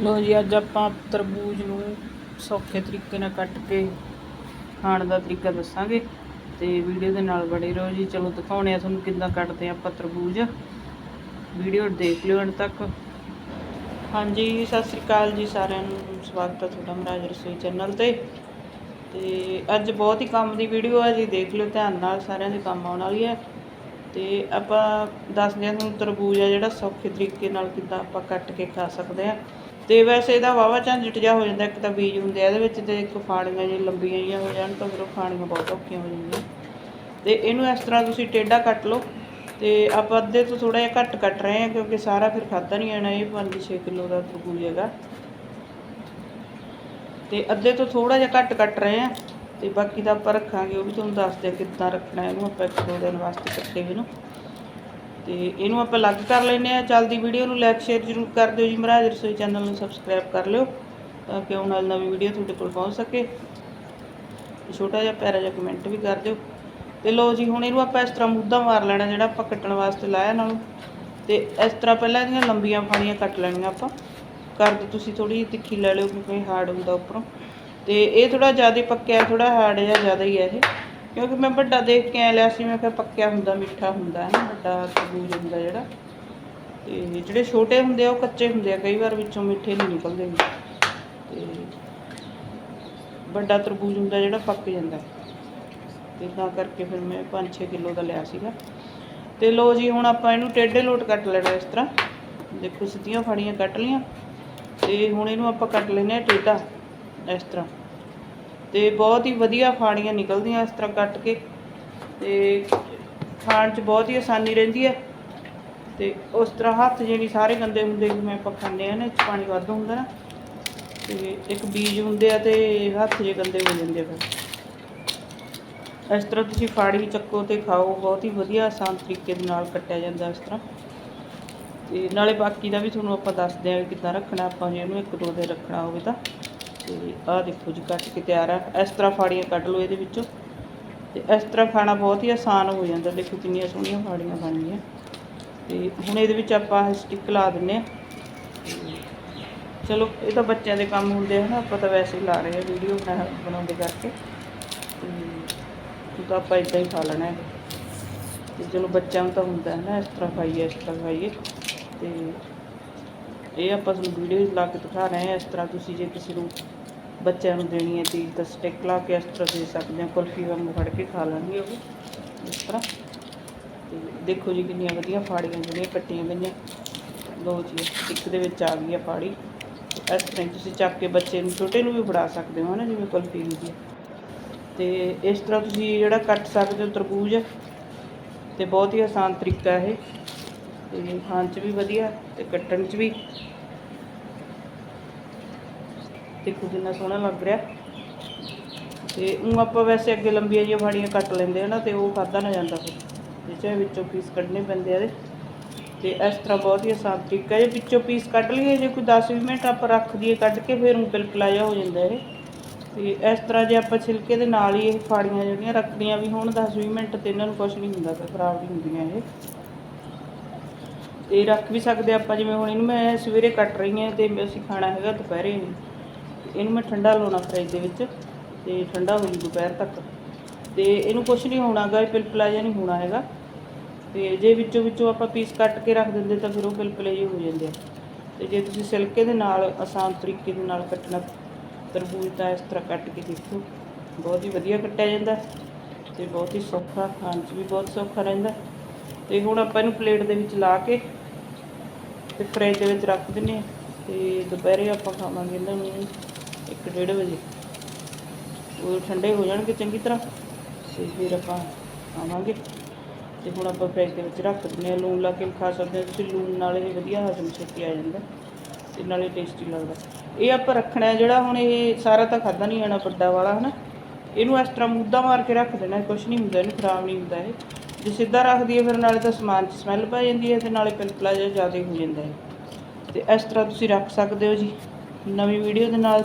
ਲੋ ਜੀ, ਅੱਜ ਆਪਾਂ ਤਰਬੂਜ ਨੂੰ ਸੌਖੇ ਤਰੀਕੇ ਨਾਲ ਕੱਟ ਕੇ ਖਾਣ ਦਾ ਤਰੀਕਾ ਦੱਸਾਂਗੇ ਤੇ ਵੀਡੀਓ ਦੇ ਨਾਲ ਬਣੇ ਰਹੋ ਜੀ। ਚਲੋ ਦਿਖਾਉਣੇ ਆ ਤੁਹਾਨੂੰ ਕਿੱਦਾਂ ਕੱਟਦੇ ਆ ਆਪਾਂ ਤਰਬੂਜ। ਵੀਡੀਓ ਦੇਖ ਲਿਓ ਅੰਤ ਤੱਕ। ਹਾਂਜੀ, ਸਤਿ ਸ੍ਰੀ ਅਕਾਲ ਜੀ ਸਾਰਿਆਂ ਨੂੰ। ਸਵਾਗਤ ਹੈ ਤੁਹਾਡਾ ਮਹਾਰਾਜ ਰਸੋਈ ਚੈਨਲ ਤੇ। ਤੇ ਅੱਜ ਬਹੁਤ ਹੀ ਕੰਮ ਦੀ ਵੀਡੀਓ ਹੈ ਜੀ। ਦੇਖ ਲਿਓ, ਧਿਆਨ ਨਾਲ ਸਾਰਿਆਂ ਦੇ ਕੰਮ ਆਉਣ ਵਾਲੀ ਹੈ ਅਤੇ ਆਪਾਂ ਦੱਸਦੇ ਹਾਂ ਤੁਹਾਨੂੰ ਤਰਬੂਜ ਆ ਜਿਹੜਾ ਸੌਖੇ ਤਰੀਕੇ ਨਾਲ ਕਿੱਦਾਂ ਆਪਾਂ ਕੱਟ ਕੇ ਖਾ ਸਕਦੇ ਹਾਂ ਅਤੇ ਵੈਸੇ ਇਹਦਾ ਵਾਵਾ ਝੰਜਟ ਜਿਹਾ ਹੋ ਜਾਂਦਾ, ਇੱਕ ਤਾਂ ਬੀਜ ਹੁੰਦੇ ਆ, ਇਹਦੇ ਵਿੱਚ ਤੇ ਇੱਕ ਫਾੜੀਆਂ ਜਿਹੀਆਂ ਲੰਬੀਆਂ ਜਿਹੀਆਂ ਹੋ ਜਾਣ, ਤਾਂ ਫਿਰ ਉਹ ਖਾਣੀਆਂ ਬਹੁਤ ਔਖੀਆਂ ਹੋ ਜਾਂਦੀਆਂ। ਅਤੇ ਇਹਨੂੰ ਇਸ ਤਰ੍ਹਾਂ ਤੁਸੀਂ ਟੇਢਾ ਕੱਟ ਲਓ ਅਤੇ ਆਪਾਂ ਅੱਧੇ ਤੋਂ ਥੋੜ੍ਹਾ ਜਿਹਾ ਘੱਟ ਕੱਟ ਰਹੇ ਹਾਂ, ਕਿਉਂਕਿ ਸਾਰਾ ਫਿਰ ਖਾਧਾ ਨਹੀਂ ਆਣਾ ਇਹ 5-6 ਕਿਲੋ ਦਾ ਤਰਬੂਜ ਹੈਗਾ। ਅਤੇ ਅੱਧੇ ਤੋਂ ਥੋੜ੍ਹਾ ਜਿਹਾ ਘੱਟ ਕੱਟ ਰਹੇ ਹਾਂ। ਤੇ ਬਾਕੀ ਦਾ ਆਪਾਂ ਰੱਖਾਂਗੇ, ਉਹ ਵੀ ਤੁਹਾਨੂੰ ਦੱਸਦੇ ਆ ਕਿੱਦਾਂ ਰੱਖਣਾ, ਇਹਨੂੰ ਆਪਾਂ ਇੱਕ ਦੋ ਦਿਨ ਵਾਸਤੇ ਕੱਟੇ ਹੋਏ ਨੂੰ। ਤੇ ਇਹਨੂੰ ਆਪਾਂ ਅਲੱਗ ਕਰ ਲੈਨੇ ਆ ਜਲਦੀ ਵੀਡੀਓ ਨੂੰ ਲਾਈਕ ਸ਼ੇਅਰ ਜ਼ਰੂਰ ਕਰ ਦਿਓ ਜੀ ਮਹਾਰਾਜ, ਰਸੋਈ ਚੈਨਲ ਨੂੰ ਸਬਸਕ੍ਰਾਈਬ ਕਰ ਲਿਓ, ਤਾਂ ਕਿ ਆਉਣ ਵਾਲੀ ਨਵੀਂ ਵੀਡੀਓ ਤੁਹਾਡੇ ਕੋਲ ਪਹੁੰਚ ਸਕੇ। ਛੋਟਾ ਜਿਹਾ ਪਿਆਰਾ ਜਿਹਾ ਕਮੈਂਟ ਵੀ ਕਰ ਦਿਓ। ਤੇ ਲੋ ਜੀ, ਹੁਣ ਇਹਨੂੰ ਆਪਾਂ ਇਸ ਤਰ੍ਹਾਂ ਮੁੱਦਾ ਮਾਰ ਲੈਣਾ, ਜਿਹੜਾ ਆਪਾਂ ਕੱਟਣ ਵਾਸਤੇ ਲਾਇਆ ਨਾਲੋਂ। ਤੇ ਇਸ ਤਰ੍ਹਾਂ ਪਹਿਲਾਂ ਇਹਦੀਆਂ ਲੰਬੀਆਂ ਫਾੜੀਆਂ ਕੱਟ ਲੈਣੀਆਂ ਆਪਾਂ। ਕਰ ਦਿਓ ਤੁਸੀਂ ਥੋੜੀ ਤਿੱਖੀ ਲੈ ਲਿਓ, ਕਿਉਂਕਿ ਹਾਰਡ ਹੁੰਦਾ ਉੱਪਰੋਂ। ਤੇ ਇਹ ਥੋੜਾ ਜ਼ਿਆਦਾ ਪੱਕਿਆ ਥੋੜਾ ਹਾਰਡ ਜਿਹਾ ਜ਼ਿਆਦਾ ਹੀ ਹੈ ਇਹ। ਕਿਉਂਕਿ ਮੈਂ ਵੱਡਾ ਦੇਖ ਕੇ ਆ ਲਿਆ ਸੀ, ਮੈਂ ਕਿਹਾ ਪੱਕਿਆ ਹੁੰਦਾ, ਮਿੱਠਾ ਹੁੰਦਾ ਹੈ ਨਾ, ਵੱਡਾ ਤਰਬੂਜ ਹੁੰਦਾ ਜਿਹੜਾ। ਤੇ ਜਿਹੜੇ ਛੋਟੇ ਹੁੰਦੇ ਆ, ਉਹ ਕੱਚੇ ਹੁੰਦੇ ਆ, ਕਈ ਵਾਰ ਵਿੱਚੋਂ ਮਿੱਠੇ ਨਹੀਂ ਨਿਕਲਦੇ ਤੇ ਵੱਡਾ ਤਰਬੂਜ ਹੁੰਦਾ ਜਿਹੜਾ ਪੱਕ ਜਾਂਦਾ ਤੇ ਤਾਂ ਕਰਕੇ ਫਿਰ ਮੈਂ 5-6 ਕਿਲੋ ਦਾ ਲਿਆ ਸੀਗਾ। ਤੇ ਲੋ ਜੀ, ਹੁਣ ਆਪਾਂ ਇਹਨੂੰ ਟੇਢੇ ਲੋਟ ਕੱਟ ਲੈਣਾ ਇਸ ਤਰ੍ਹਾਂ। ਦੇਖੋ ਸਿੱਧੀਆਂ ਫਾੜੀਆਂ ਕੱਟ ਲੀਆਂ ਤੇ ਹੁਣ ਇਹਨੂੰ ਆਪਾਂ ਕੱਟ ਲੈਨੇ ਆ ਟੇਢਾ, ਇਸ ਤਰ੍ਹਾਂ। ਤੇ ਬਹੁਤ ਹੀ ਵਧੀਆ ਫਾੜੀਆਂ ਨਿਕਲਦੀਆਂ ਇਸ ਤਰ੍ਹਾਂ ਕੱਟ ਕੇ। ਤੇ ਖਾਣ 'ਚ ਬਹੁਤ ਹੀ ਆਸਾਨੀ ਰਹਿੰਦੀ ਹੈ। ਤੇ ਉਸ ਤਰ੍ਹਾਂ ਹੱਥ ਜਿਹੜੀ ਸਾਰੇ ਗੰਦੇ ਹੁੰਦੇ ਜਿਵੇਂ ਆਪਾਂ ਖਾਂਦੇ ਆ ਨਾ ਪਾਣੀ ਵੱਧ ਹੁੰਦਾ ਨਾ। ਤੇ ਇੱਕ ਬੀਜ ਹੁੰਦੇ ਆ ਤੇ ਹੱਥ ਜੇ ਗੰਦੇ ਹੋ ਜਾਂਦੇ ਆ ਫਿਰ। ਇਸ ਤਰ੍ਹਾਂ ਤੁਸੀਂ ਫਾੜੀ ਚੱਕੋ ਤੇ ਖਾਓ, ਬਹੁਤ ਹੀ ਵਧੀਆ ਆਸਾਨ ਤਰੀਕੇ ਦੇ ਨਾਲ ਕੱਟਿਆ ਜਾਂਦਾ ਇਸ ਤਰ੍ਹਾਂ। ਤੇ ਨਾਲੇ ਬਾਕੀ ਦਾ ਵੀ ਤੁਹਾਨੂੰ ਆਪਾਂ ਦੱਸਦੇ ਆਂ ਕਿੱਦਾਂ ਰੱਖਣਾ, ਆਪਾਂ ਜੇ ਇਹਨੂੰ ਇੱਕ ਦੋ ਦਿਨ ਰੱਖਣਾ ਹੋਵੇ ਤਾਂ। ਤੇ ਆਹ ਦੇਖੋ ਜੀ, ਕੱਟ ਕੇ ਤਿਆਰ ਆ। ਇਸ ਤਰ੍ਹਾਂ ਫਾੜੀਆਂ ਕੱਢ ਲਓ ਇਹਦੇ ਵਿੱਚੋਂ। ਤੇ ਇਸ ਤਰ੍ਹਾਂ ਖਾਣਾ ਬਹੁਤ ਹੀ ਆਸਾਨ ਹੋ ਜਾਂਦਾ। ਦੇਖੋ ਕਿੰਨੀਆਂ ਸੋਹਣੀਆਂ ਫਾੜੀਆਂ ਬਣ ਗਈਆਂ। ਤੇ ਹੁਣ ਇਹਦੇ ਵਿੱਚ ਆਪਾਂ ਸਟਿੱਕ ਲਾ ਦਿੰਨੇ ਆ ਚਲੋ, ਇਹ ਤਾਂ ਬੱਚਿਆਂ ਦੇ ਕੰਮ ਹੁੰਦੇ ਹਨ ਆਪਾਂ ਤਾਂ ਵੈਸੇ ਹੀ ਲਾ ਰਹੇ ਆ ਵੀਡੀਓ ਬਣਾ ਬਣਾਉਂਦੇ ਕਰਕੇ। ਤੇ ਤਾਂ ਆਪਾਂ ਇਦਾਂ ਹੀ ਖਾ ਲੈਣਾ ਹੈ। ਤੇ ਚਲੋ ਬੱਚਿਆਂ ਨੂੰ ਤਾਂ ਹੁੰਦਾ ਹੈ ਨਾ, ਇਸ ਤਰ੍ਹਾਂ ਖਾਈਏ, ਇਸ ਤਰ੍ਹਾਂ ਖਾਈਏ। ਤੇ ਇਹ ਆਪਾਂ ਤੁਹਾਨੂੰ ਵੀਡੀਓ ਲਾ ਕੇ ਦਿਖਾ ਰਹੇ ਹਾਂ। ਇਸ ਤਰ੍ਹਾਂ ਤੁਸੀਂ ਜੇ ਕਿਸੇ ਨੂੰ ਬੱਚਿਆਂ ਨੂੰ ਦੇਣੀ ਹੈ ਚੀਜ਼ ਤਾਂ ਸਟਿਕ ਲਾ ਕੇ ਇਸ ਤਰ੍ਹਾਂ ਦੇ ਸਕਦੇ ਹੋ, ਕੁਲਫੀ ਵਾਂਗੂ ਫੜ ਕੇ ਖਾ ਲੈਣਗੇ ਉਹ ਇਸ ਤਰ੍ਹਾਂ। ਤੇ ਦੇਖੋ ਜੀ ਕਿੰਨੀਆਂ ਵਧੀਆ ਫਾੜੀਆਂ ਜਿਹੜੀਆਂ ਕੱਟੀਆਂ ਗਈਆਂ। ਲੋ ਜੀ, ਇੱਕ ਦੇ ਵਿੱਚ ਆ ਗਈ ਆ ਫਾੜੀ। ਇਸ ਤਰ੍ਹਾਂ ਹੀ ਤੁਸੀਂ ਚੱਕ ਕੇ ਬੱਚੇ ਨੂੰ, ਛੋਟੇ ਨੂੰ ਵੀ ਫੜਾ ਸਕਦੇ ਹੋ ਨਾ, ਜਿਵੇਂ ਕੁਲਫੀ ਹੁੰਦੀ ਹੈ। ਤੇ ਇਸ ਤਰ੍ਹਾਂ ਤੁਸੀਂ ਜਿਹੜਾ ਕੱਟ ਸਕਦੇ ਹੋ ਤਰਬੂਜ, ਤੇ ਬਹੁਤ ਹੀ ਆਸਾਨ ਤਰੀਕਾ ਇਹ। ਤੇ ਖਾਣ 'ਚ ਵੀ ਵਧੀਆ ਤੇ ਕੱਟਣ 'ਚ ਵੀ। ਦੇਖੋ ਜਿੰਨਾ ਸੋਹਣਾ ਲੱਗ ਰਿਹਾ। ਤੇ ਉਹ ਆਪਾਂ ਵੈਸੇ ਅੱਗੇ ਲੰਬੀਆਂ ਜਿਹੀਆਂ ਫਾੜੀਆਂ ਕੱਟ ਲੈਂਦੇ ਆ ਨਾ, ਤੇ ਉਹ ਖਾਦਾ ਨਾ ਜਾਂਦਾ ਫਿਰ। ਜਿਹਦੇ ਵਿੱਚੋਂ ਪੀਸ ਕੱਢਣੇ ਪੈਂਦੇ ਆ ਤੇ ਇਸ ਤਰ੍ਹਾਂ ਬਹੁਤ ਹੀ ਆਸਾਨ ਤਰੀਕਾ ਹੈ। ਜੇ ਵਿੱਚੋਂ ਪੀਸ ਕੱਢ ਲਈਏ, ਜੇ ਕੋਈ 10-20 ਮਿੰਟ ਆਪਾਂ ਰੱਖ ਦਈਏ ਕੱਢ ਕੇ, ਫਿਰ ਉਹ ਪਿਲਪਲਾ ਜਿਹਾ ਹੋ ਜਾਂਦਾ ਇਹ। ਤੇ ਇਸ ਤਰ੍ਹਾਂ ਜੇ ਆਪਾਂ ਛਿਲਕੇ ਦੇ ਨਾਲ ਹੀ ਇਹ ਫਾੜੀਆਂ ਜਿਹੜੀਆਂ ਰੱਖਦੀਆਂ ਵੀ ਹੁਣ 10-20 ਮਿੰਟ ਤੇ ਇਹਨਾਂ ਨੂੰ ਕੁਝ ਨਹੀਂ ਹੁੰਦਾ, ਖਰਾਬ ਨਹੀਂ ਹੁੰਦੀਆਂ ਇਹ। ਤੇ ਰੱਖ ਵੀ ਸਕਦੇ ਆਪਾਂ। ਜਿਵੇਂ ਹੁਣ ਇਹਨੂੰ ਮੈਂ ਸਵੇਰੇ ਕੱਟ ਰਹੀ ਹਾਂ ਤੇ ਅਸੀਂ ਖਾਣਾ ਹੈਗਾ ਦੁਪਹਿਰੇ। ਤੇ ਇਹਨੂੰ ਮੈਂ ਠੰਡਾ ਲਾਉਣਾ ਫਰਿੱਜ ਦੇ ਵਿੱਚ ਤੇ ਠੰਡਾ ਹੋ ਜੂ ਦੁਪਹਿਰ ਤੱਕ। ਤੇ ਇਹਨੂੰ ਕੁਝ ਨਹੀਂ ਹੋਣਾਗਾ, ਇਹ ਪਿਲਪਲਾ ਜਿਹਾ ਨਹੀਂ ਹੋਣਾ ਹੈਗਾ। ਤੇ ਜੇ ਵਿੱਚੋਂ ਵਿੱਚੋਂ ਆਪਾਂ ਪੀਸ ਕੱਟ ਕੇ ਰੱਖ ਦਿੰਦੇ ਤਾਂ ਫਿਰ ਉਹ ਪਿਲਪਲੇ ਜਿਹੇ ਹੋ ਜਾਂਦੇ ਆ। ਤੇ ਜੇ ਤੁਸੀਂ ਸਿਲਕੇ ਦੇ ਨਾਲ ਆਸਾਨ ਤਰੀਕੇ ਦੇ ਨਾਲ ਕੱਟਣਾ, ਤਰਬੂਜ ਤਾਂ ਇਸ ਤਰ੍ਹਾਂ ਕੱਟ ਕੇ ਦੇਖੋ, ਬਹੁਤ ਹੀ ਵਧੀਆ ਕੱਟਿਆ ਜਾਂਦਾ ਤੇ ਬਹੁਤ ਹੀ ਸੌਖਾ, ਖਾਣ 'ਚ ਵੀ ਬਹੁਤ ਸੌਖਾ ਰਹਿੰਦਾ ਤੇ ਹੁਣ ਆਪਾਂ ਇਹਨੂੰ ਪਲੇਟ ਦੇ ਵਿੱਚ ਲਾ ਕੇ ਤੇ ਫਰਿੱਜ ਦੇ ਵਿੱਚ ਰੱਖ ਦਿੰਨੇ ਆ ਤੇ ਦੁਪਹਿਰੇ ਆਪਾਂ ਖਾਵਾਂਗੇ ਇਹਨਾਂ ਨੂੰ 1:30 ਵਜੇ। ਉਹ ਠੰਡੇ ਹੋ ਜਾਣਗੇ ਚੰਗੀ ਤਰ੍ਹਾਂ ਤੇ ਫਿਰ ਆਪਾਂ ਖਾਵਾਂਗੇ। ਤੇ ਹੁਣ ਆਪਾਂ ਫਰਿੱਜ ਦੇ ਵਿੱਚ ਰੱਖ ਦਿੰਦੇ ਆ ਲੂਣ ਲਾ ਕੇ ਵੀ ਖਾ ਸਕਦੇ ਆ ਤੁਸੀਂ ਲੂਣ ਨਾਲ ਇਹ ਵਧੀਆ ਹਜਮ ਛੇਤੀ ਆ ਜਾਂਦਾ ਤੇ ਨਾਲੇ ਟੇਸਟੀ ਲੱਗਦਾ। ਇਹ ਆਪਾਂ ਰੱਖਣਾ ਜਿਹੜਾ ਹੁਣ ਇਹ ਸਾਰਾ ਤਾਂ ਖਾਦਾ ਨਹੀਂ ਜਾਣਾ ਵੱਡਾ ਵਾਲਾ, ਹਨਾ? ਇਹਨੂੰ ਇਸ ਤਰ੍ਹਾਂ ਮੁੱਦਾ ਮਾਰ ਕੇ ਰੱਖ ਦੇਣਾ ਕੁਝ ਨਹੀਂ ਹੁੰਦਾ, ਇਹਨੂੰ ਖਰਾਬ ਨਹੀਂ ਹੁੰਦਾ ਇਹ। ਜੇ ਸਿੱਧਾ ਰੱਖ ਦਈਏ, ਫਿਰ ਨਾਲੇ ਤਾਂ ਸਮਾਨ 'ਚ ਸਮੈਲ ਪੈ ਜਾਂਦੀ ਹੈ ਤੇ ਨਾਲੇ ਪਿਲਪਲਾ ਜਿਹਾ ਜ਼ਿਆਦਾ ਹੋ ਜਾਂਦਾ ਹੈ ਤੇ ਇਸ ਤਰ੍ਹਾਂ ਤੁਸੀਂ ਰੱਖ ਸਕਦੇ ਹੋ ਜੀ ਨਵੀਂ ਵੀਡੀਓ ਦੇ ਨਾਲ।